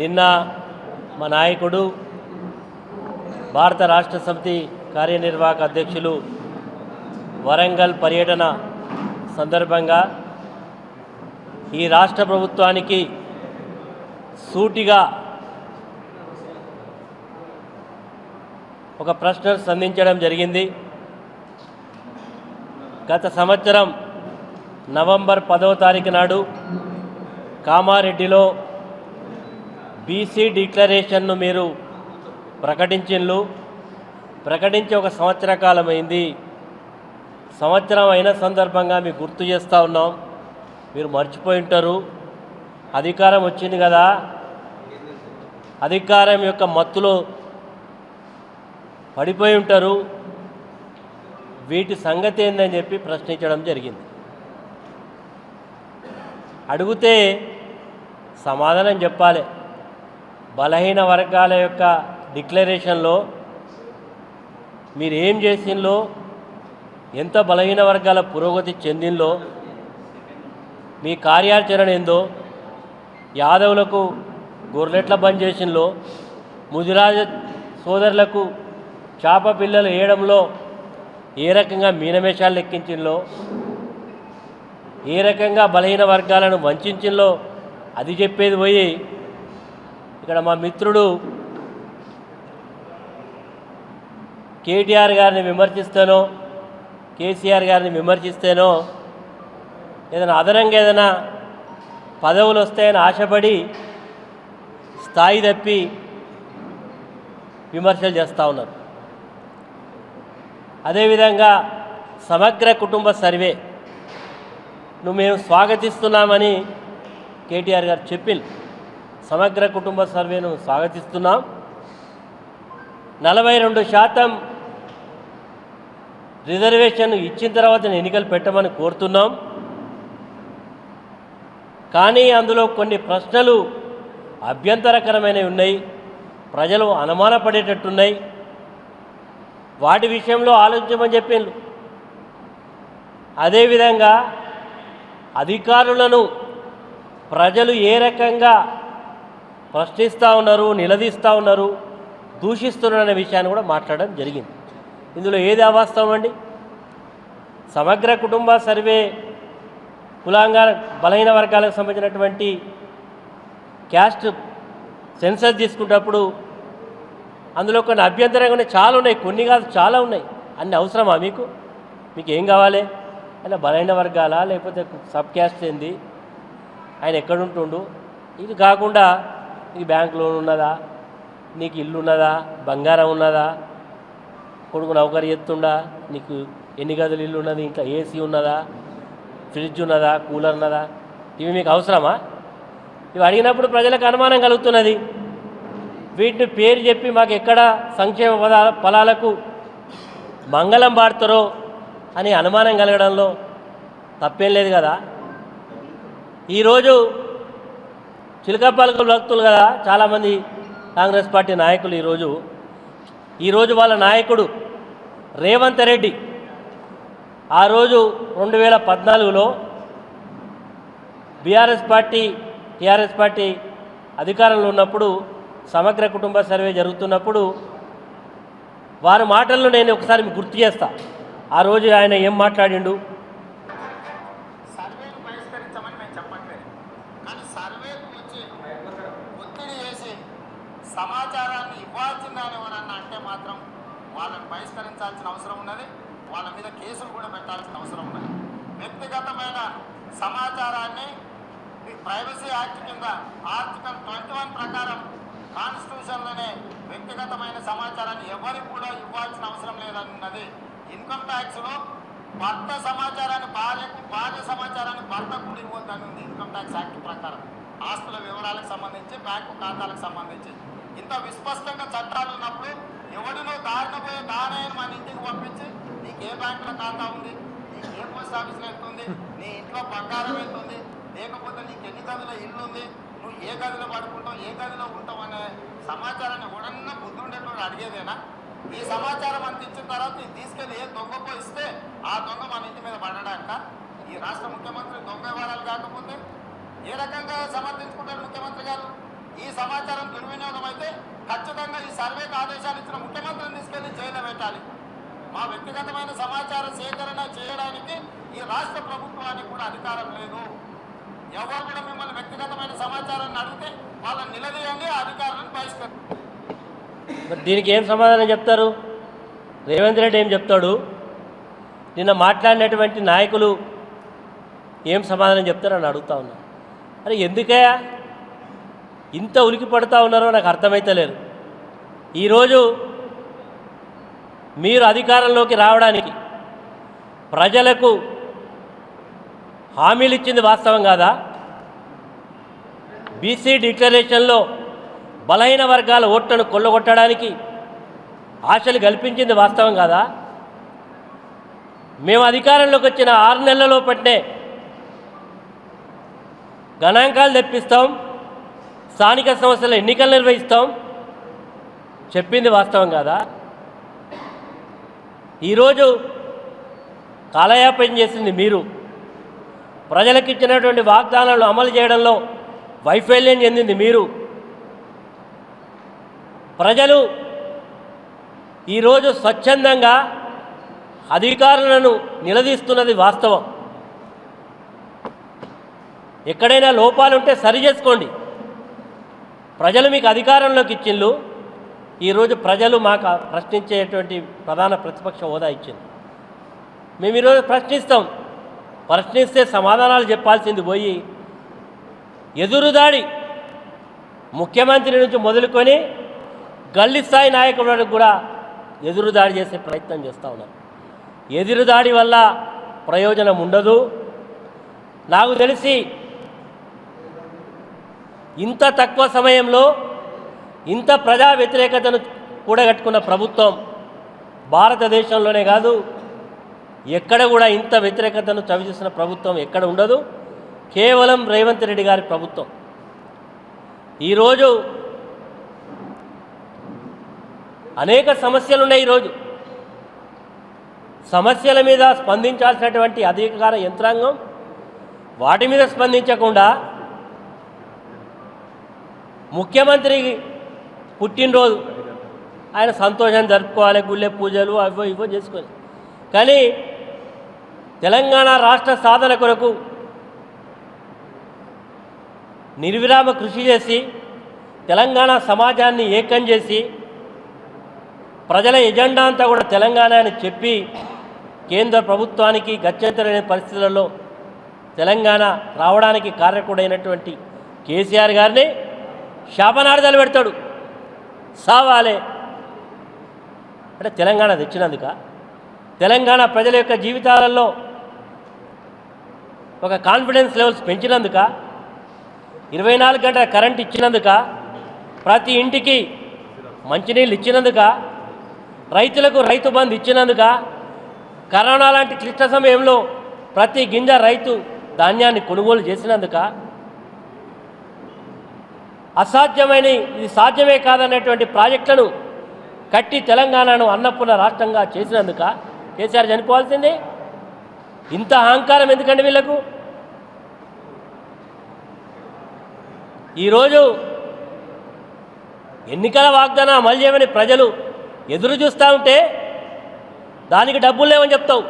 నిన్న మా నాయకుడు భారత రాష్ట్ర సమితి కార్యనిర్వాహక అధ్యక్షులు వరంగల్ పర్యటన సందర్భంగా ఈ రాష్ట్ర ప్రభుత్వానికి సూటిగా ఒక ప్రశ్న సంధించడం జరిగింది. గత సంవత్సరం నవంబర్ పదవ తారీఖు నాడు కామారెడ్డిలో బీసీ డిక్లరేషన్ను మీరు ప్రకటించిండ్లు ప్రకటించి ఒక సంవత్సర కాలం అయింది సంవత్సరం అయిన సందర్భంగా మీకు గుర్తు చేస్తూ ఉన్నాం. మీరు మర్చిపోయి ఉంటారు. అధికారం వచ్చింది కదా. అధికారం యొక్క మత్తులో పడిపోయి ఉంటారు. వీటి సంగతి ఏందని చెప్పి ప్రశ్నించడం జరిగింది. అడిగితే సమాధానం చెప్పాలి. బలహీన వర్గాల యొక్క డిక్లరేషన్లో మీరు ఏం చేసిందో ఎంత బలహీన వర్గాల పురోగతి చెందిందో మీ కార్యాచరణ ఏందో? యాదవులకు గొర్రెట్ల బంద్ చేసిందో ముదిరాజ సోదరులకు చేప పిల్లలు వేయడంలో ఏ రకంగా మీనమేషాలు లెక్కించిందో ఏ రకంగా బలహీన వర్గాలను వంచిందో అది చెప్పేది పోయి ఇక్కడ మా మిత్రుడు కేటీఆర్ గారిని విమర్శిస్తానో కేసీఆర్ గారిని విమర్శిస్తేనో ఏదైనా అదనంగా ఏదైనా పదవులు వస్తాయని ఆశపడి స్థాయి తప్పి విమర్శలు చేస్తూ ఉన్నారు. అదేవిధంగా సమగ్ర కుటుంబ సర్వే నువ్వు మేము స్వాగతిస్తున్నామని కేటీఆర్ గారు చెప్పింది సమగ్ర కుటుంబ సర్వేను స్వాగతిస్తున్నాం. నలభై రెండు శాతం రిజర్వేషన్ ఇచ్చిన తర్వాత ఎన్నికలు పెట్టమని కోరుతున్నాం. కానీ అందులో కొన్ని ప్రశ్నలు అభ్యంతరకరమైనవి ఉన్నాయి. ప్రజలు అనుమానపడేటట్టున్నాయి వాటి విషయంలో ఆలోచించమని చెప్పిండ్రు అదేవిధంగా అధికారులను ప్రజలు ఏ రకంగా ప్రశ్నిస్తూ ఉన్నారు నిలదీస్తూ ఉన్నారు దూషిస్తున్నారనే విషయాన్ని కూడా మాట్లాడడం జరిగింది. ఇందులో ఏది అవాస్తవం అండి? సమగ్ర కుటుంబ సర్వే కులాంగా బలహీన వర్గాలకు సంబంధించినటువంటి క్యాస్ట్ సెన్సర్ తీసుకున్నప్పుడు అందులో కొన్ని అభ్యంతరంగా ఉన్నాయి. చాలా ఉన్నాయి. కొన్ని కాదు చాలా ఉన్నాయి. అన్ని అవసరమా మీకు? మీకు ఏం కావాలి? అలా బలహీన వర్గాల? లేకపోతే సబ్ క్యాస్ట్ ఏంది? ఆయన ఎక్కడుంటుండు ఇది కాకుండా నీకు బ్యాంక్ లోన్ ఉన్నదా? నీకు ఇల్లు ఉన్నదా? బంగారం ఉన్నదా? కొడుకు నౌకరి ఎత్తుండా నీకు ఎన్ని గదులు ఇల్లు ఉన్నది? ఇంకా ఏసీ ఉన్నదా? ఫ్రిడ్జ్ ఉన్నదా? కూలర్ ఉన్నదా? ఇవి మీకు అవసరమా? ఇవి అడిగినప్పుడు ప్రజలకు అనుమానం కలుగుతున్నది. వీటిని పేరు చెప్పి మాకు ఎక్కడ సంక్షేమ పదాల ఫలాలకు మంగళం పాడతారో అని అనుమానం కలగడంలో తప్పేం లేదు కదా? ఈరోజు చిలకపాలక భక్తులు కదా చాలామంది కాంగ్రెస్ పార్టీ నాయకులు ఈరోజు. ఈరోజు వాళ్ళ నాయకుడు రేవంత్ రెడ్డి ఆ రోజు రెండు వేల పద్నాలుగులో బీఆర్ఎస్ పార్టీ టీఆర్ఎస్ పార్టీ అధికారంలో ఉన్నప్పుడు సమగ్ర కుటుంబ సర్వే జరుగుతున్నప్పుడు వారి మాటలను నేను ఒకసారి మీకు గుర్తు చేస్తా. ఆ రోజు ఆయన ఏం మాట్లాడిండు సర్వేను బహిష్కరించమని మేము చెప్పట్లేదు కానీ సర్వే గురించి ఒత్తిడి చేసి సమాచారాన్ని ఇవ్వాల్సిందని ఎవరన్నా అంటే మాత్రం వాళ్ళని బహిష్కరించాల్సిన అవసరం ఉన్నది. వాళ్ళ మీద కేసులు కూడా పెట్టాల్సిన అవసరం ఉన్నది. వ్యక్తిగతమైన సమాచారాన్ని ప్రైవసీ యాక్ట్ కింద ఆర్టికల్ ట్వంటీ వన్ ప్రకారం కాన్స్టిట్యూషన్లోనే వ్యక్తిగతమైన సమాచారాన్ని ఎవరికి కూడా ఇవ్వాల్సిన అవసరం లేదన్నది ఇన్కమ్ ట్యాక్స్లో భర్త సమాచారాన్ని భార్యకు భార్య సమాచారాన్ని భర్తకు కూడా ఇవ్వద్దని ఉంది ఇన్కమ్ ట్యాక్స్ యాక్ట్ ప్రకారం. ఆస్తుల వివరాలకు సంబంధించి బ్యాంకు ఖాతాలకు సంబంధించి. ఇంత విస్పష్టంగా చట్టాలు ఉన్నప్పుడు ఎవడినో దారిన పోయే దానయ్యను మన ఇంటికి పంపించి నీకు ఏ బ్యాంకులో ఖాతా ఉంది? నీకు ఏ పోస్ట్ ఆఫీస్లో ఉంది? నీ ఇంట్లో బంగారం వెళ్తుంది లేకపోతే నీకు ఎన్ని గదుల ఇల్లు ఉంది? నువ్వు ఏ గదిలో పడుకుంటావు? ఏ గదిలో ఉంటావు? అనే సమాచారాన్ని ఎవడన్నా బుద్ధి అడిగేదేనా? ఈ సమాచారం అంత ఇచ్చిన తర్వాత ఇది తీసుకెళ్ళి ఏ దొంగకో ఇస్తే ఆ దొంగ మన ఇంటి మీద పడడాక ఈ రాష్ట్ర ముఖ్యమంత్రి దొంగ వివరాలు కాకపోతే ఏ రకంగా సమర్థించుకుంటారు ముఖ్యమంత్రి గారు? ఈ సమాచారం దుర్వినియోగం అయితే ఖచ్చితంగా ఈ సర్వేకి ఆదేశాలు ఇచ్చిన ముఖ్యమంత్రిని తీసుకెళ్ళి జైలు పెట్టాలి. మా వ్యక్తిగతమైన సమాచార సేకరణ చేయడానికి ఈ రాష్ట్ర ప్రభుత్వానికి కూడా అధికారం లేదు. ఎవరు కూడా మిమ్మల్ని వ్యక్తిగతమైన సమాచారాన్ని అడిగితే వాళ్ళని నిలదీయండి అధికారులను బహిష్కరించండి దీనికి ఏం సమాధానం చెప్తారు? రేవంత్ రెడ్డి ఏం చెప్తాడు? నిన్న మాట్లాడినటువంటి నాయకులు ఏం సమాధానం చెప్తారని అడుగుతా ఉన్నా. అరే ఎందుకయా ఇంత ఉలికి పడుతూ ఉన్నారో నాకు అర్థమైతలేదు ఈరోజు మీరు అధికారంలోకి రావడానికి ప్రజలకు హామీలు ఇచ్చింది వాస్తవం కాదా? బీసీ డిక్లరేషన్లో బలహీన వర్గాల ఓట్లను కొల్లగొట్టడానికి ఆశలు కల్పించింది వాస్తవం కాదా? మేము అధికారంలోకి వచ్చిన ఆరు నెలలలో పట్టే గణాంకాలు తెప్పిస్తాం. స్థానిక సంస్థల ఎన్నికలు నిర్వహిస్తాం. చెప్పింది వాస్తవం కాదా? ఈరోజు కాలయాపన చేసింది మీరు. ప్రజలకు ఇచ్చినటువంటి వాగ్దానాలు అమలు చేయడంలో వైఫల్యం చెందింది మీరు. ప్రజలు ఈరోజు స్వచ్ఛందంగా అధికారులను నిలదీస్తున్నది వాస్తవం. ఎక్కడైనా లోపాలుంటే సరి చేసుకోండి ప్రజలు మీకు అధికారంలోకి ఇచ్చిండు ఈరోజు ప్రజలు మాకు ప్రశ్నించేటువంటి ప్రధాన ప్రతిపక్ష హోదా ఇచ్చింది. మేము ఈరోజు ప్రశ్నిస్తాం. ప్రశ్నిస్తే సమాధానాలు చెప్పాల్సింది పోయి ఎదురుదాడి ముఖ్యమంత్రి నుంచి మొదలుకొని గల్లీ స్థాయి నాయకుల కూడా ఎదురుదాడి చేసే ప్రయత్నం చేస్తూ ఉన్నారు. ఎదురుదాడి వల్ల ప్రయోజనం ఉండదు. నాకు తెలిసి ఇంత తక్కువ సమయంలో ఇంత ప్రజా వ్యతిరేకతను కూడగట్టుకున్న ప్రభుత్వం భారతదేశంలోనే కాదు ఎక్కడ కూడా ఇంత వ్యతిరేకతను చవిచూసిన ప్రభుత్వం ఎక్కడ ఉండదు. కేవలం రేవంత్ రెడ్డి గారి ప్రభుత్వం. ఈరోజు అనేక సమస్యలు ఉన్నాయి ఈరోజు. సమస్యల మీద స్పందించాల్సినటువంటి అధికార యంత్రాంగం వాటి మీద స్పందించకుండా ముఖ్యమంత్రి పుట్టినరోజు. ఆయన సంతోషం జరుపుకోవాలి గుళ్ళే పూజలు అవో ఇవో చేసుకోవాలి కానీ తెలంగాణ రాష్ట్ర సాధన కొరకు నిర్విరామ కృషి చేసి తెలంగాణ సమాజాన్ని ఏకం చేసి ప్రజల ఎజెండా అంతా కూడా తెలంగాణ అని చెప్పి కేంద్ర ప్రభుత్వానికి గత్యంతరమైన పరిస్థితులలో తెలంగాణ రావడానికి కారకుడైనటువంటి కేసీఆర్ గారిని శాపనార్థాలు పెడతాడు. సావాలే. అంటే తెలంగాణ తెచ్చినందుక తెలంగాణ ప్రజల యొక్క జీవితాలలో ఒక కాన్ఫిడెన్స్ లెవెల్స్ పెంచినందుక ఇరవై నాలుగు గంటల కరెంట్ ఇచ్చినందుక ప్రతి ఇంటికి మంచినీళ్ళు ఇచ్చినందుక రైతులకు రైతు బంధు ఇచ్చినందుక కరోనా లాంటి క్లిష్ట సమయంలో ప్రతి గింజ రైతు ధాన్యాన్ని కొనుగోలు చేసినందుక అసాధ్యమైన ఇది సాధ్యమే కాదనేటువంటి ప్రాజెక్టులను కట్టి తెలంగాణను అన్నపూర్ణ రాష్ట్రంగా చేసినందుక కేసీఆర్ చనిపోవాల్సిందే. ఇంత అహంకారం ఎందుకండి వీళ్ళకు? ఈరోజు ఎన్నికల వాగ్దానం అమలు చేయమని ప్రజలు ఎదురు చూస్తూ ఉంటే దానికి డబ్బులు లేవని చెప్తావు.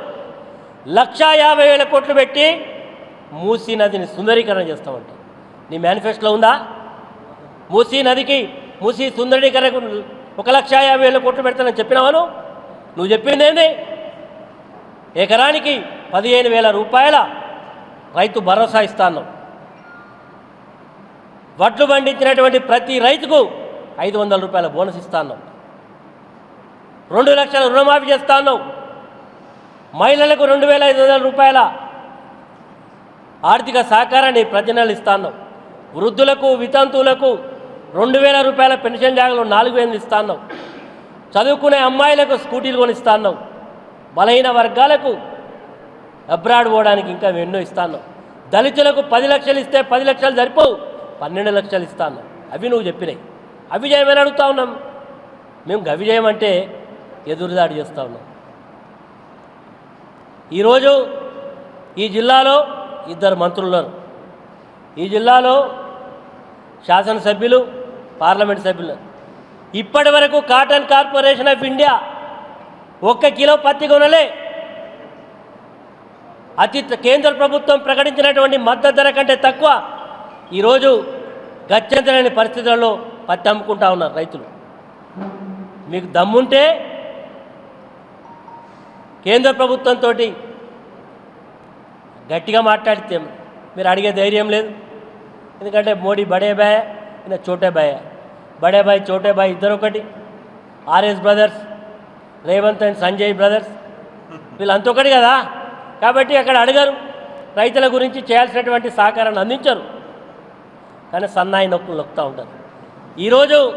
లక్షా యాభై వేల కోట్లు పెట్టి మూసీ నదిని సుందరీకరణ చేస్తామంట నీ మేనిఫెస్టోలో ఉందా? మూసీ నదికి మూసీ సుందరీకరణకు ఒక లక్ష యాభై వేల కోట్లు పెడతానని చెప్పినావాను నువ్వు? చెప్పింది ఏంది ఎకరానికి పదిహేను వేల రూపాయల రైతు భరోసా ఇస్తాను. వడ్లు పండించినటువంటి ప్రతి రైతుకు ఐదు వందల రూపాయల బోనస్ ఇస్తాను. రెండు లక్షల రుణమాఫీ చేస్తాను. మహిళలకు రెండు వేల ఐదు వందల రూపాయల ఆర్థిక సహకారాన్ని ప్రతి నెల ఇస్తాను. వృద్ధులకు వితంతువులకు రెండు వేల రూపాయల పెన్షన్ జాగలు నాలుగు వేలు ఇస్తాను చదువుకునే అమ్మాయిలకు స్కూటీలు కొనిస్తాను బలహీన వర్గాలకు అబ్రాడ్ పోవడానికి ఇంకా ఎన్నో ఇస్తాను దళితులకు పది లక్షలు ఇస్తే పది లక్షలు సరిపోవు. పన్నెండు లక్షలు ఇస్తాను అవి నువ్వు చెప్పినాయి. అవి చేయమని అడుగుతా ఉన్నాం. మేము గవిజయం అంటే ఎదురుదాడి చేస్తూ ఉన్నాం. ఈరోజు ఈ జిల్లాలో ఇద్దరు మంత్రులు ఉన్నారు ఈ జిల్లాలో శాసనసభ్యులు పార్లమెంట్ సభ్యులు. ఇప్పటి వరకు కాటన్ కార్పొరేషన్ ఆఫ్ ఇండియా ఒక్క కిలో పత్తి కొనలే. అతి కేంద్ర ప్రభుత్వం ప్రకటించినటువంటి మద్దతు ధర కంటే తక్కువ ఈరోజు గచ్చంతరని పరిస్థితులలో పత్తి అమ్ముకుంటా ఉన్నారు రైతులు. మీకు దమ్ముంటే కేంద్ర ప్రభుత్వంతో గట్టిగా మాట్లాడితే మీరు అడిగే ధైర్యం లేదు. ఎందుకంటే మోడీ బడే బాయ్ ఇంకా చోటే బాయ్. బడే బాయ్ చోటే ఇద్దరు ఒకటి. RS brothers Revanth and Sanjay brothers. వీళ్ళంతా ఒకటి కదా? కాబట్టి అక్కడ అడగరు. రైతుల గురించి చేయాల్సినటువంటి సహకారాన్ని అందించరు. కానీ సన్నాయి నొక్కులు నొక్కుతూ ఉంటారు ఈరోజు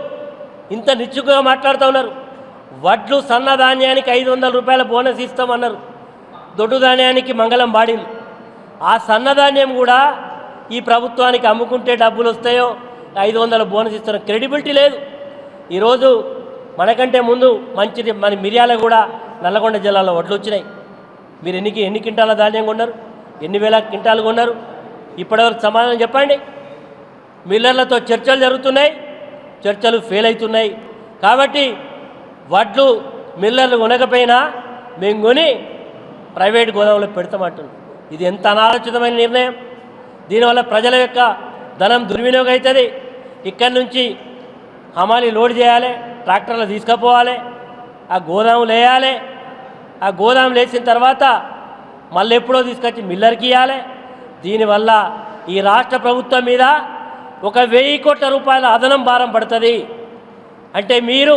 ఇంత నిచ్చుగా మాట్లాడుతూ ఉన్నారు. వడ్లు సన్నధాన్యానికి ఐదు వందల రూపాయల బోనస్ ఇస్తామన్నారు. దొడ్డు ధాన్యానికి మంగళం బాడీలు ఆ సన్నధాన్యం కూడా ఈ ప్రభుత్వానికి అమ్ముకుంటే డబ్బులు వస్తాయో ఐదు వందల బోనస్ ఇస్తున్న క్రెడిబిలిటీ లేదు. ఈరోజు మనకంటే ముందు మంచిది మన మిర్యాల కూడా నల్లగొండ జిల్లాలో వడ్లు వచ్చినాయి. మీరు ఎన్ని ఎన్ని క్వింటాల ధాన్యం కొన్నారు? ఎన్ని వేల క్వింటాలు కొన్నారు? ఇప్పటివరకు సమాధానం చెప్పండి. మిల్లర్లతో చర్చలు జరుగుతున్నాయి. చర్చలు ఫెయిల్ అవుతున్నాయి. కాబట్టి వడ్లు మిల్లర్లు కొనకపోయినా మేము కొని ప్రైవేట్ గోదాములో పెడతామంటున్నాం. ఇది ఎంత అనాలోచితమైన నిర్ణయం? దీనివల్ల ప్రజల యొక్క ధనం దుర్వినియోగం అవుతుంది. ఇక్కడి నుంచి హమాలి లోడ్ చేయాలి ట్రాక్టర్లు తీసుకుపోవాలి ఆ గోదాములు వేయాలి ఆ గోదాము లేచిన తర్వాత మళ్ళీ ఎప్పుడో తీసుకొచ్చి మిల్లర్కి ఇవ్వాలి దీనివల్ల ఈ రాష్ట్ర ప్రభుత్వం మీద ఒక వెయ్యి కోట్ల రూపాయల అదనం భారం పడుతుంది. అంటే మీరు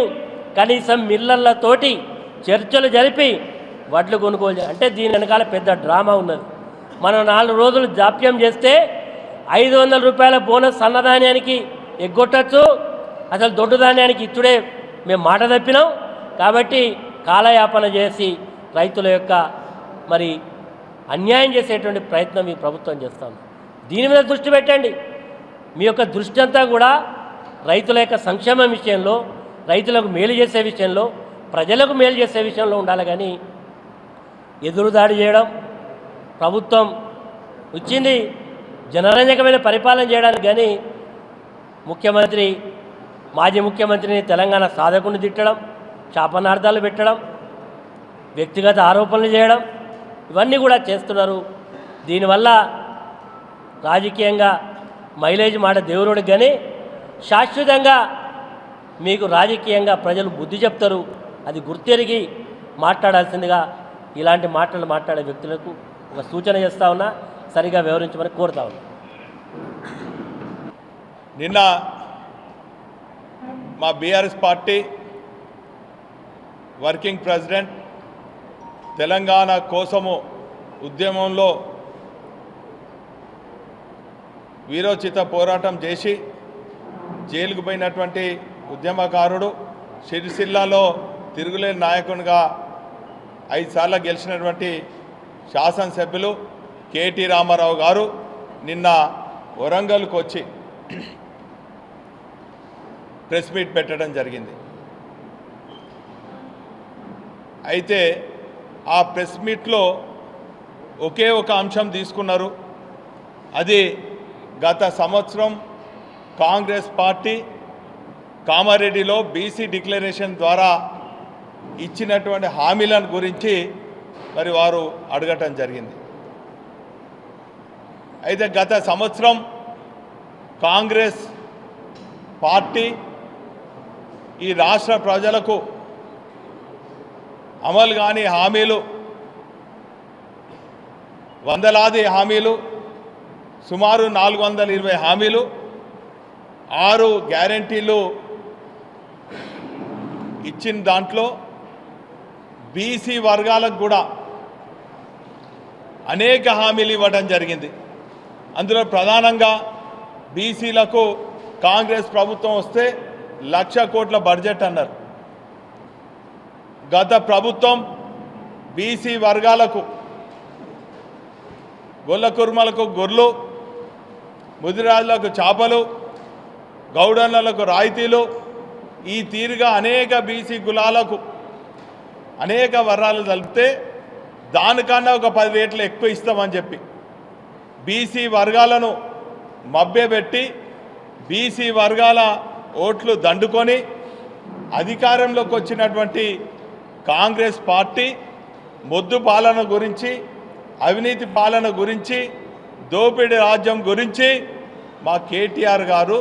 కనీసం మిల్లర్లతోటి చర్చలు జరిపి వడ్లు కొనుగోలు అంటే దీని వెనకాల పెద్ద డ్రామా ఉన్నది. మనం నాలుగు రోజులు జాప్యం చేస్తే ఐదు వందల రూపాయల బోనస్ సన్నధాన్యానికి ఎగ్గొట్టచ్చు. అసలు దొడ్డు ధాన్యానికి ఇచ్చుడే మేము మాట తప్పినాం. కాబట్టి కాలయాపన చేసి రైతుల యొక్క మరి అన్యాయం చేసేటువంటి ప్రయత్నం ఈ ప్రభుత్వం చేస్తాం. దీని మీద దృష్టి పెట్టండి. మీ యొక్క దృష్టి అంతా కూడా రైతుల యొక్క సంక్షేమం విషయంలో రైతులకు మేలు చేసే విషయంలో ప్రజలకు మేలు చేసే విషయంలో ఉండాలి కానీ ఎదురుదాడి చేయడం ప్రభుత్వం వచ్చింది జనరంజకమైన పరిపాలన చేయడానికి కానీ ముఖ్యమంత్రి మాజీ ముఖ్యమంత్రిని తెలంగాణ సాధకుని తిట్టడం శాపనార్థాలు పెట్టడం వ్యక్తిగత ఆరోపణలు చేయడం ఇవన్నీ కూడా చేస్తున్నారు. దీనివల్ల రాజకీయంగా మైలేజ్ మాట దేవుడికి కానీ శాశ్వతంగా మీకు రాజకీయంగా ప్రజలు బుద్ధి చెప్తారు. అది గుర్తెరిగి మాట్లాడాల్సిందిగా ఇలాంటి మాటలు మాట్లాడే వ్యక్తులకు ఒక సూచన చేస్తా ఉన్నా సరిగా వివరించమని కోరుతా ఉన్నా. నిన్న మా BRS party working president Telangana కోసము ఉద్యమంలో వీరోచిత పోరాటం చేసి జైలుకు పోయినటువంటి ఉద్యమకారుడు సిరిసిల్లాలో తిరుగులేని నాయకునిగా ఐదు సార్లు గెలిచినటువంటి శాసనసభ్యులు కేటీ రామారావు గారు నిన్న వరంగల్కు వచ్చి ప్రెస్ మీట్ పెట్టడం జరిగింది. అయితే ఆ ప్రెస్ మీట్లో ఒకే ఒక అంశం తీసుకున్నారు. అది గత సంవత్సరం కాంగ్రెస్ పార్టీ కామారెడ్డిలో బీసీ డిక్లరేషన్ ద్వారా ఇచ్చినటువంటి హామీలను గురించి మరి వారు అడగటం జరిగింది. అయితే గత సంవత్సరం కాంగ్రెస్ పార్టీ ఈ రాష్ట్ర ప్రజలకు అమలు కాని హామీలు వందలాది హామీలు సుమారు నాలుగు వందల ఇరవై హామీలు ఆరు గ్యారంటీలు ఇచ్చిన దాంట్లో బీసీ వర్గాలకు కూడా అనేక హామీలు ఇవ్వడం జరిగింది. అందులో ప్రధానంగా బీసీలకు కాంగ్రెస్ ప్రభుత్వం వస్తే లక్ష కోట్ల బడ్జెట్ అన్నారు. గత ప్రభుత్వం బీసీ వర్గాలకు గొల్ల కుర్మలకు గొర్రెలు ముదిరాజులకు చేపలు గౌడన్లకు రాయితీలు ఈ తీరుగా అనేక బీసీ కులాలకు అనేక వర్ణాలు కలిపితే దానికన్నా ఒక పది రేట్లు ఎక్కువ ఇస్తామని చెప్పి బీసీ వర్గాలను మభ్యపెట్టి బీసీ వర్గాల ఓట్లు దండుకొని అధికారంలోకి వచ్చినటువంటి కాంగ్రెస్ పార్టీ మొద్దు పాలన గురించి అవినీతి పాలన గురించి దోపిడీ రాజ్యం గురించి మా కేటీఆర్ గారు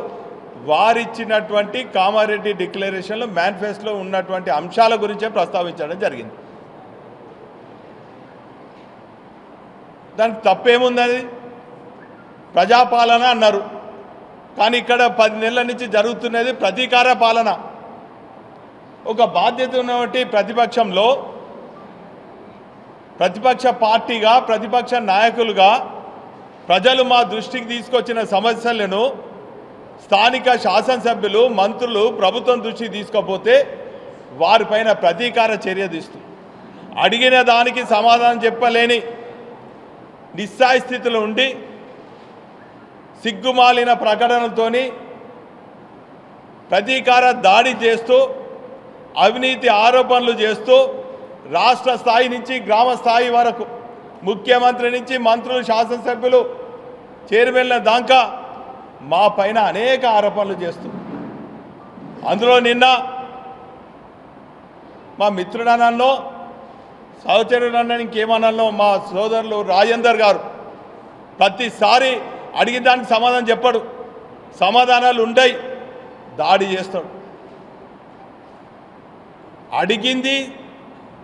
వారిచ్చినటువంటి కామారెడ్డి డిక్లరేషన్లో మేనిఫెస్టోలో ఉన్నటువంటి అంశాల గురించే ప్రస్తావించడం జరిగింది. దానికి తప్పేముంది ప్రజాపాలన అన్నారు. కానీ ఇక్కడ పది నెలల నుంచి జరుగుతున్నది ప్రతీకార పాలన. ఒక బాధ్యత ఉన్నటువంటి ప్రతిపక్షంలో ప్రతిపక్ష పార్టీగా ప్రతిపక్ష నాయకులుగా ప్రజలు మా దృష్టికి తీసుకొచ్చిన సమస్యలను స్థానిక శాసనసభ్యులు మంత్రులు ప్రభుత్వం దృష్టికి తీసుకపోతే వారిపైన ప్రతీకార చర్య తీస్తూ అడిగిన దానికి సమాధానం చెప్పలేని నిస్సాయి స్థితిలో ఉండి సిగ్గుమాలిన ప్రకటనలతోని ప్రతీకార దాడి చేస్తూ అవినీతి ఆరోపణలు చేస్తూ రాష్ట్ర స్థాయి నుంచి గ్రామ స్థాయి వరకు ముఖ్యమంత్రి నుంచి మంత్రులు శాసనసభ్యులు చైర్మన్ల దాకా మా పైన అనేక ఆరోపణలు చేస్తూ. అందులో నిన్న మా మిత్రుడనన్నో సహచరుడన్న ఇంకేమన్నాలో మా సోదరులు రాజేందర్ గారు ప్రతిసారి అడిగిన దానికి సమాధానం చెప్పడు. సమాధానాలు ఉంటాయి దాడి చేస్తాడు. అడిగింది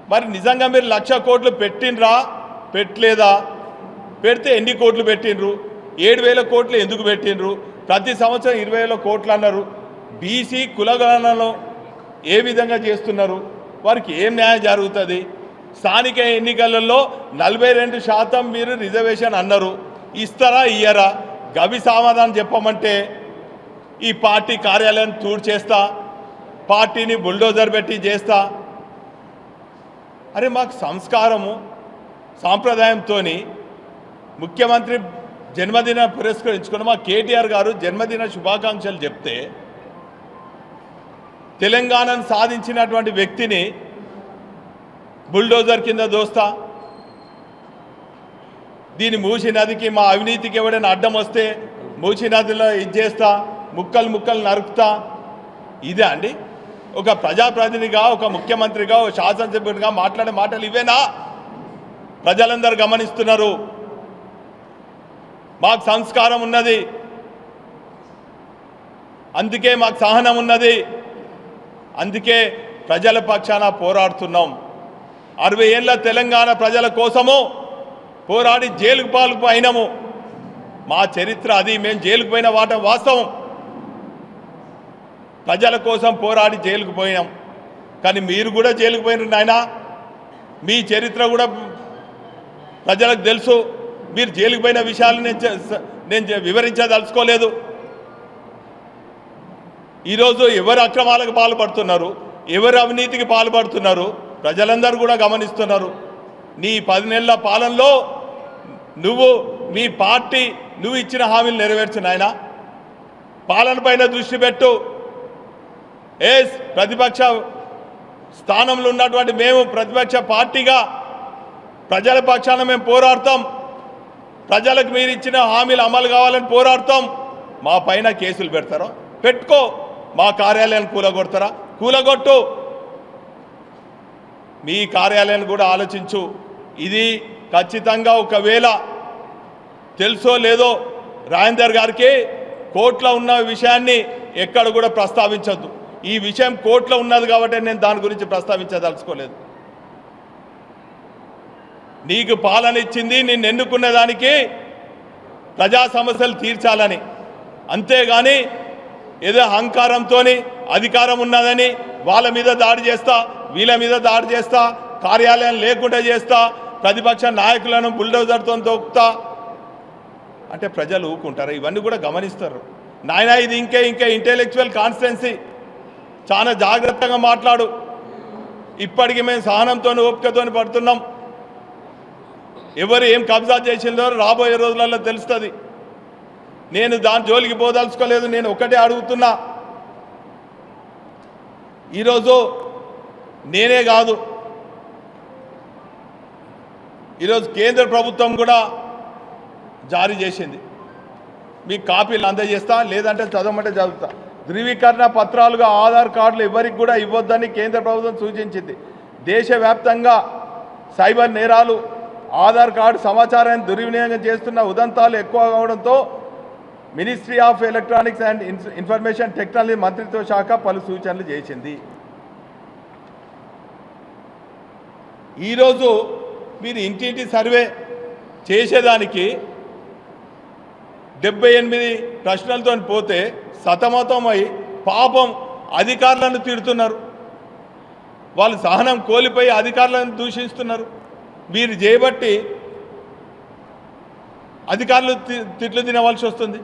మరి నిజంగా మీరు లక్ష కోట్లు పెట్టినరా పెట్టలేదా? పెడితే ఎన్ని కోట్లు పెట్టినరు ఏడు వేల కోట్లు ఎందుకు పెట్టినరు ప్రతి సంవత్సరం ఇరవై వేల కోట్లు అన్నారు. బీసీ కులగణనలో ఏ విధంగా చేస్తున్నారు? వారికి ఏం న్యాయం జరుగుతుంది? స్థానిక ఎన్నికలలో నలభై రెండు శాతం మీరు రిజర్వేషన్ అన్నారు. ఇస్తారా ఇయ్యరా? గవి సమాధానం చెప్పమంటే ఈ పార్టీ కార్యాలయం టూర్ చేస్తా పార్టీని బుల్డోజర్ పెట్టి చేస్తా. అరే మాకు సంస్కారము సాంప్రదాయంతో ముఖ్యమంత్రి జన్మదిన పురస్కరించుకుని మా కేటీఆర్ గారు జన్మదిన శుభాకాంక్షలు చెప్తే తెలంగాణను సాధించినటువంటి వ్యక్తిని బుల్డోజర్ కింద దోస్తా. దీని మూసి నదికి మా అవినీతికి ఎవడైనా అడ్డం వస్తే మూసి నదిలో ఇది చేస్తా ముక్కలు ముక్కలు నరుకుతా. ఇదే అండి. ఒక ప్రజాప్రతినిధిగా ఒక ముఖ్యమంత్రిగా ఒక శాసనసభ్యుడిగా మాట్లాడే మాటలు ఇవేనా? ప్రజలందరూ గమనిస్తున్నారు. మాకు సంస్కారం ఉన్నది. అందుకే మాకు సహనం ఉన్నది. అందుకే ప్రజల పక్షాన పోరాడుతున్నాం. అరవై ఏళ్ళ తెలంగాణ ప్రజల కోసము పోరాడి జైలుకు పాలకు అయినాము మా చరిత్ర అది మేము జైలుకు పోయిన వాట వాస్తవం. ప్రజల కోసం పోరాడి జైలుకు పోయినాం. కానీ మీరు కూడా జైలుకు పోయినారు నాయన. మీ చరిత్ర కూడా ప్రజలకు తెలుసు. మీరు జైలుకు పోయిన విషయాలు నేను నేను వివరించదలుచుకోలేదు. ఈరోజు ఎవరు అక్రమాలకు పాల్పడుతున్నారు? ఎవరు అవినీతికి పాల్పడుతున్నారు? ప్రజలందరూ కూడా గమనిస్తున్నారు. నీ పది నెలల పాలనలో నువ్వు మీ పార్టీ నువ్వు ఇచ్చిన హామీలు నెరవేర్చు నాయన. పాలన పైన దృష్టి పెట్టు. ఏ ప్రతిపక్ష స్థానంలో ఉన్నటువంటి మేము ప్రతిపక్ష పార్టీగా ప్రజల పక్షాన మేము పోరాడతాం. ప్రజలకు మీరు ఇచ్చిన హామీలు అమలు కావాలని పోరాడతాం. మా పైన కేసులు పెడతారా? పెట్టుకో. మా కార్యాలయాన్ని కూలగొడతారా? కూలగొట్టు. మీ కార్యాలయాన్ని కూడా ఆలోచించు. ఇది ఖచ్చితంగా ఒకవేళ తెలుసో లేదో రాజేందర్ గారికి కోర్టులో ఉన్న విషయాన్ని ఎక్కడ కూడా ప్రస్తావించద్దు. ఈ విషయం కోర్టులో ఉన్నది కాబట్టి నేను దాని గురించి ప్రస్తావించదలుచుకోలేదు. నీకు పాలన ఇచ్చింది నిన్ను ఎన్నుకున్న దానికి ప్రజా సమస్యలు తీర్చాలని. అంతేగాని ఏదో అహంకారంతో అధికారం ఉన్నదని వాళ్ళ మీద దాడి చేస్తా వీళ్ళ మీద దాడి చేస్తా కార్యాలయం లేకుండా చేస్తా ప్రతిపక్ష నాయకులను బుల్డోజర్తో తొక్కుతా. అంటే ప్రజలు ఊకుంటారు ఇవన్నీ కూడా గమనిస్తారు. నాయన ఇది ఇంకే ఇంకా ఇంటెలెక్చువల్ కాన్స్టెన్సీ చాలా జాగ్రత్తగా మాట్లాడు. ఇప్పటికి మేము సహనంతో ఓపికతో పడుతున్నాం. ఎవరు ఏం కబ్జా చేసిందో రాబోయే రోజులలో తెలుస్తుంది. నేను దాని జోలికి పోదలుచుకోలేదు. నేను ఒకటే అడుగుతున్నా. ఈరోజు నేనే కాదు. ఈరోజు కేంద్ర ప్రభుత్వం కూడా జారీ చేసింది. మీకు కాపీలు అందజేస్తా లేదంటే చదవమంటే చదువుతా. ధృవీకరణ పత్రాలుగా ఆధార్ కార్డులు ఎవరికి కూడా ఇవ్వొద్దని కేంద్ర ప్రభుత్వం సూచించింది. దేశవ్యాప్తంగా సైబర్ నేరాలు ఆధార్ కార్డు సమాచారాన్ని దుర్వినియోగం చేస్తున్న ఉదంతాలు ఎక్కువ కావడంతో Ministry of Electronics and Information Technology మంత్రిత్వ శాఖ పలు సూచనలు చేసింది. ఈరోజు మీరు ఇంటింటి సర్వే చేసేదానికి డెబ్బై ఎనిమిది ప్రశ్నలతో పోతే సతమతమై పాపం అధికారులను తిడుతున్నారు. వాళ్ళు సహనం కోల్పోయి అధికారులను దూషిస్తున్నారు. మీరు చేయబట్టి అధికారులు తి- తిట్లు తినవలసి వస్తుంది.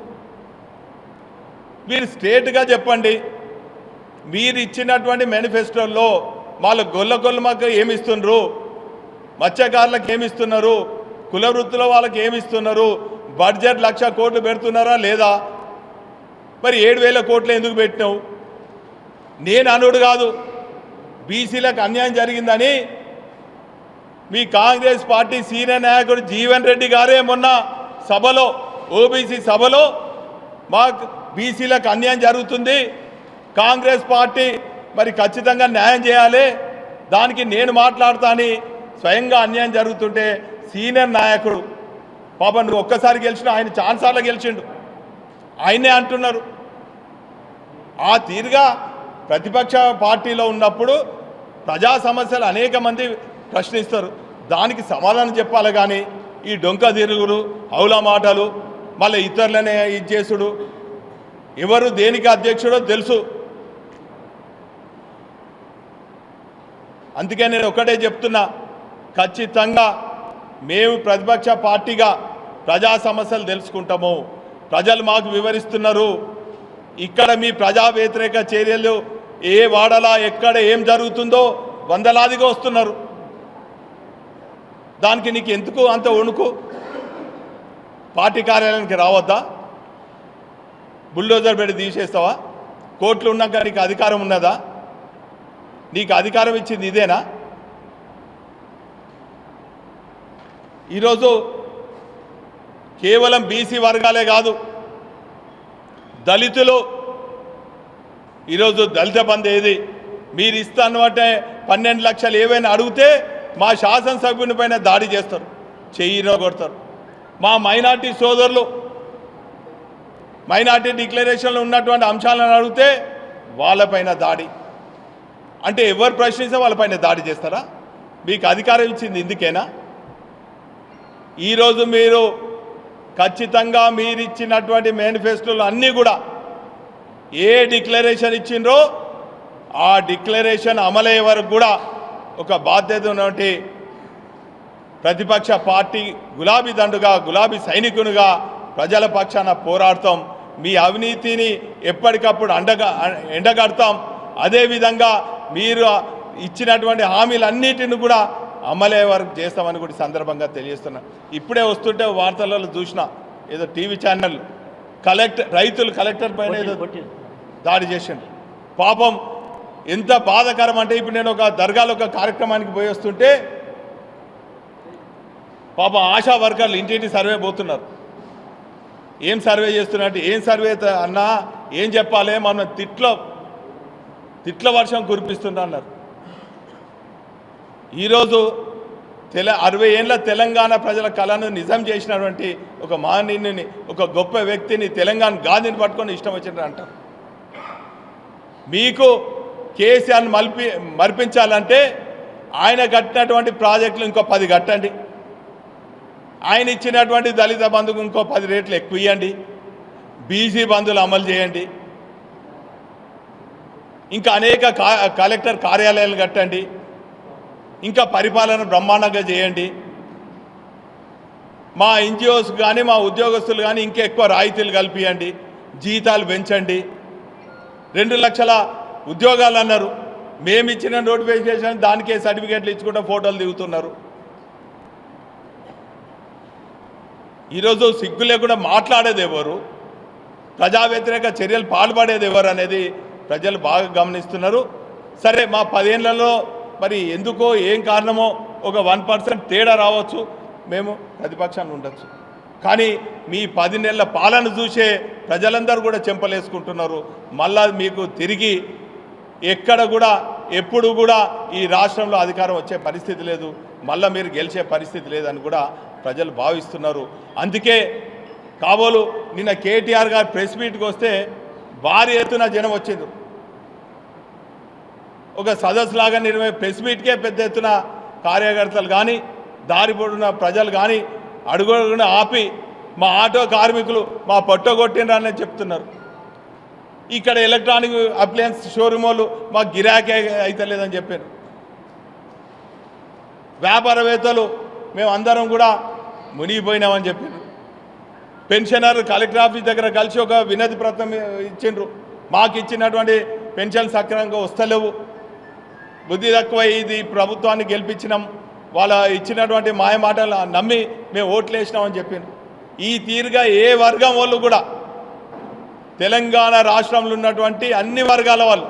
మీరు స్ట్రేట్గా చెప్పండి. మీరు ఇచ్చినటువంటి మేనిఫెస్టోలో వాళ్ళ గొల్ల గొల్ల మాకు ఏమిస్తున్నారు మత్స్యకారులకు ఏమిస్తున్నారు? కుల వృత్తుల వాళ్ళకి ఏమిస్తున్నారు? బడ్జెట్ లక్ష కోట్లు పెడుతున్నారా లేదా? మరి ఏడు వేల కోట్లు ఎందుకు పెట్టినావు? నేను అనుడు కాదు. బీసీలకు అన్యాయం జరిగిందని మీ కాంగ్రెస్ పార్టీ సీనియర్ నాయకుడు జీవన్ రెడ్డి గారే మొన్న సభలో ఓబీసీ సభలో మాకు బీసీలకు అన్యాయం జరుగుతుంది. కాంగ్రెస్ పార్టీ మరి ఖచ్చితంగా న్యాయం చేయాలి. దానికి నేను మాట్లాడతాని స్వయంగా అన్యాయం జరుగుతుంటే సీనియర్ నాయకుడు పాపం నువ్వు ఒక్కసారి గెలిచిన ఆయన ఛాన్సార్లు గెలిచిండు. ఆయనే అంటున్నారు. ఆ తీరుగా ప్రతిపక్ష పార్టీలో ఉన్నప్పుడు ప్రజా సమస్యలు అనేక మంది ప్రశ్నిస్తారు. దానికి సమాధానం చెప్పాలి కానీ ఈ డొంక తిరుగులు హౌలా మాటలు మళ్ళీ ఇతరులనే ఇది చేసుడు ఎవరు దేనికి అధ్యక్షుడో తెలుసు. అందుకే నేను ఒకటే చెప్తున్నా ఖచ్చితంగా మేము ప్రతిపక్ష పార్టీగా ప్రజా సమస్యలు తెలుసుకుంటాము. ప్రజలు మాకు వివరిస్తున్నారు. ఇక్కడ మీ ప్రజా వ్యతిరేక చర్యలు ఏ వాడలా ఎక్కడ ఏం జరుగుతుందో వందలాదిగా వస్తున్నారు. దానికి నీకు ఎందుకు అంత వణుకు? పార్టీ కార్యాలయానికి రావద్దా? బుల్డోజర్ పెట్టి తీసేస్తావా? కోర్టులు ఉన్నాక నీకు అధికారం ఉన్నదా? నీకు అధికారం ఇచ్చింది ఇదేనా? ఈరోజు కేవలం బీసీ వర్గాలే కాదు దళితులు ఈరోజు దళిత బంధు ఏది? మీరు ఇస్తాను అంటే పన్నెండు లక్షలు ఏవైనా అడిగితే మా శాసనసభ్యుని పైన దాడి చేస్తారు చెయ్యిలో కొడతారు మా మైనార్టీ సోదరులు మైనార్టీ డిక్లరేషన్లో ఉన్నటువంటి అంశాలను అడిగితే వాళ్ళపైన దాడి. అంటే ఎవరు ప్రశ్నిస్తే వాళ్ళపైన దాడి చేస్తారా? మీకు అధికారం ఇచ్చింది ఇందుకేనా? ఈరోజు మీరు ఖచ్చితంగా మీరు ఇచ్చినటువంటి మేనిఫెస్టోలు అన్నీ కూడా ఏ డిక్లరేషన్ ఇచ్చిండ్రో ఆ డిక్లరేషన్ అమలయ్యే వరకు కూడా ఒక బాధ్యత ఉన్నటువంటి ప్రతిపక్ష పార్టీ గులాబీ దండుగా గులాబీ సైనికునిగా ప్రజల పక్షాన పోరాడతాం. మీ అవినీతిని ఎప్పటికప్పుడు అండగా ఎండగడతాం. అదేవిధంగా మీరు ఇచ్చినటువంటి హామీలన్నిటిని కూడా అమలే వరకు చేస్తామని కూడా సందర్భంగా తెలియజేస్తున్నా. ఇప్పుడే వస్తుంటే వార్తలలో చూసిన ఏదో టీవీ ఛానల్ కలెక్టర్ రైతులు కలెక్టర్ పైన ఏదో. దాడి చేసిండు. పాపం ఎంత బాధకరం అంటే ఇప్పుడు నేను ఒక దర్గాలో ఒక కార్యక్రమానికి పోయి వస్తుంటే పాపం ఆశా వర్కర్లు ఇంటింటి సర్వే పోతున్నారు. ఏం సర్వే చేస్తున్నట్టు ఏం సర్వే అన్నా ఏం చెప్పాలి మనం తిట్ల తిట్ల వర్షం కురిపిస్తున్నా అన్నారు. ఈరోజు తెల అరవై ఏళ్ళ తెలంగాణ ప్రజల కళను నిజం చేసినటువంటి ఒక మహనీయుని ఒక గొప్ప వ్యక్తిని తెలంగాణ గాంధీని పట్టుకొని ఇష్టం వచ్చినట్టు అంటారు మీకు కేసీఆర్ని మల్పి మరిపించాలంటే ఆయన కట్టినటువంటి ప్రాజెక్టులు ఇంకో పది కట్టండి. ఆయన ఇచ్చినటువంటి దళిత బంధుకు ఇంకో పది రేట్లు ఎక్కువ ఇవ్వండి బీసీ బంధువులు అమలు చేయండి. ఇంకా అనేక కలెక్టర్ కార్యాలయాలు కట్టండి. ఇంకా పరిపాలన బ్రహ్మాండంగా చేయండి. మా ఎన్జిఓస్ కానీ మా ఉద్యోగస్తులు కానీ ఇంకా ఎక్కువ రాయితీలు కల్పియండి. జీతాలు పెంచండి. రెండు లక్షల ఉద్యోగాలు అన్నారు. మేము ఇచ్చిన నోటిఫికేషన్ దానికే సర్టిఫికేట్లు ఇచ్చుకుంటా ఫోటోలు దిగుతున్నారు. ఈరోజు సిగ్గు లేకుండా మాట్లాడేది ఎవరు? ప్రజా వ్యతిరేక చర్యలు పాల్పడేది ఎవరు అనేది ప్రజలు బాగా గమనిస్తున్నారు. సరే మా పదేళ్ళలో మరి ఎందుకో ఏం కారణమో ఒక వన్ పర్సెంట్ తేడా రావచ్చు. మేము ప్రతిపక్షాన్ని ఉండొచ్చు. కానీ మీ పది నెలల పాలన చూసే ప్రజలందరూ కూడా చెంపలేసుకుంటున్నారు. మళ్ళా మీకు తిరిగి ఎక్కడ కూడా ఎప్పుడు కూడా ఈ రాష్ట్రంలో అధికారం వచ్చే పరిస్థితి లేదు. మళ్ళీ మీరు గెలిచే పరిస్థితి లేదని కూడా ప్రజలు భావిస్తున్నారు. అందుకే కాబోలు నిన్న కేటీఆర్ గారు ప్రెస్ మీట్కి వస్తే భారీ ఎత్తున జనం వచ్చింది ఒక సదస్సు లాగా నిర్వహి ప్రెస్ మీట్కే పెద్ద ఎత్తున కార్యకర్తలు కానీ దారి పొడిన ప్రజలు కానీ అడుగుడుగున ఆపి మా ఆటో కార్మికులు మా పొట్ట చెప్తున్నారు. ఇక్కడ ఎలక్ట్రానిక్ అప్లయన్స్ షోరూమ్ వాళ్ళు మాకు గిరాకే అయితే లేదని చెప్పారు. వ్యాపారవేత్తలు మేము అందరం కూడా మునిగిపోయినామని చెప్పారు పెన్షనర్ కలెక్టర్ ఆఫీస్ దగ్గర కలిసి ఒక వినతి ప్రతం ఇచ్చిండ్రు. మాకు ఇచ్చినటువంటి పెన్షన్ సక్రమంగా వస్తలేవు. బుద్ధి తక్కువ ఇది ప్రభుత్వాన్ని గెలిపించినాం. వాళ్ళ ఇచ్చినటువంటి మాయ మాటలు నమ్మి మేము ఓట్లు వేసినామని చెప్పిండ్రు ఈ తీరుగా ఏ వర్గం వాళ్ళు కూడా తెలంగాణ రాష్ట్రంలో ఉన్నటువంటి అన్ని వర్గాల వాళ్ళు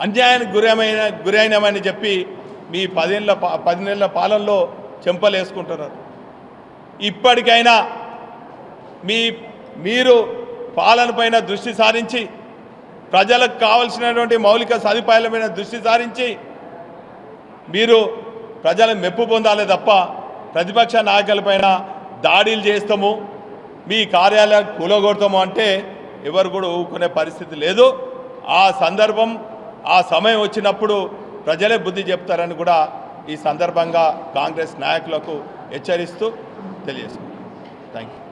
అన్యాయానికి గురైన గురైనమని చెప్పి మీ పదేళ్ళ పా- పది నెలల పాలనలో చెంపలేసుకుంటున్నారు. ఇప్పటికైనా మీ మీరు పాలన పైన దృష్టి సారించి ప్రజలకు కావలసినటువంటి మౌలిక సదుపాయాల మీద దృష్టి సారించి మీరు ప్రజల మెప్పు పొందాలి తప్ప ప్రతిపక్ష నాయకులపైన దాడులు చేస్తాము మీ కార్యాలయాలు కూలగొడతాము అంటే ఎవరు కూడా ఊరుకునే పరిస్థితి లేదు. ఆ సందర్భం ఆ సమయం వచ్చినప్పుడు ప్రజలే బుద్ధి చెప్తారని కూడా ఈ సందర్భంగా కాంగ్రెస్ నాయకులకు హెచ్చరిస్తూ తెలియజేసుకుంటాం థ్యాంక్ యూ